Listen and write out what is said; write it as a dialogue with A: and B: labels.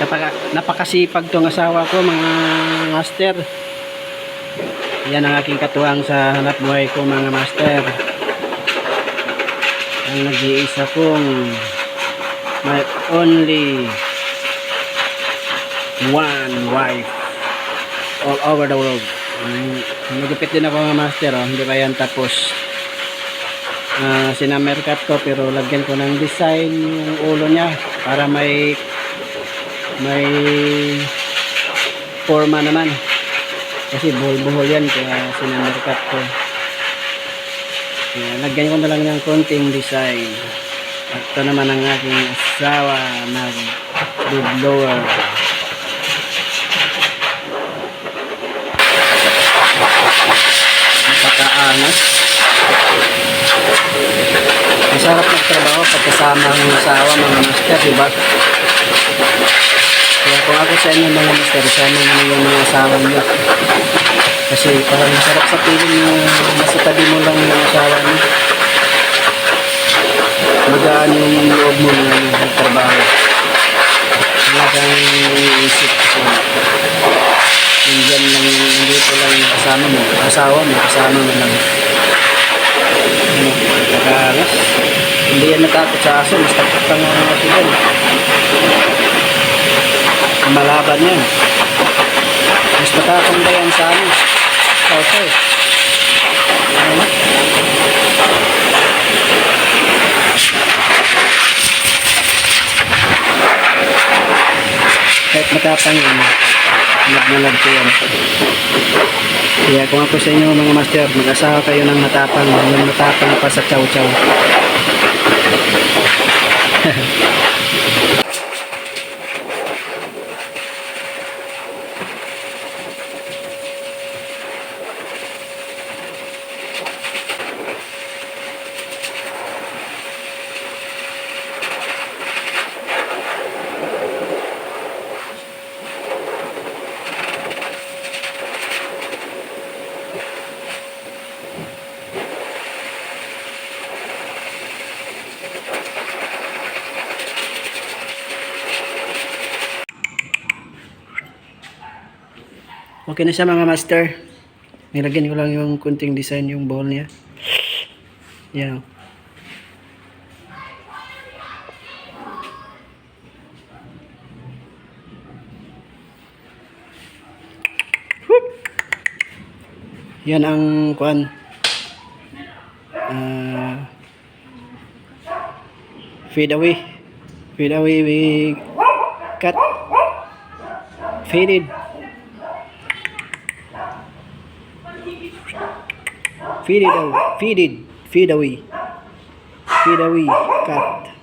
A: Napaka, napakasipag tong asawa ko mga master. Yan ang aking katuwang sa hanap buhay ko mga master. Ang nag-iisa kong my only one wife all over the world. Nagupit din ako mga master, oh. hindi pa yan tapos. Uh, sinamerkat ko pero lagyan ko ng design yung ulo niya para may may forma naman. Kasi buhol-buhol yan kaya sinamerkat ko. Kaya lagyan ko na lang ng konting design. At ito naman ang aking asawa na good blower napakaangas. Masarap magtrabaho pagkasama ang asawa mga master diba kung ako sa inyo mga master sama mo yung mga asawa niyo. Kasi parang masarap sa piling na nasa tabi mo lang yung asawa niyo. Magaan yung loob mo na magtrabaho wala kang iisip kasi nandyan lang nandito lang yung kasama mo. Asawa mo kasama mo lang. Ano, nakaras hindi yan natakot sa aso mas takot ka nga aso dyan malaban yan. Mas nakakanda yan sa ano aso ano kahit matapang yan nagnalag ko yan. Kaya kung ako sa inyo mga master mag-asawa kayo ng matapang yung matapang pa sa chow chow Okay na siya mga master. Nilagyan ko lang yung kunting design yung ball niya. Yan. Whoop! Yan ang kuan. Ah, fade away. Fade away we cut. Faded. Feed it away. Feed it. Feed away. Feed away. Cut.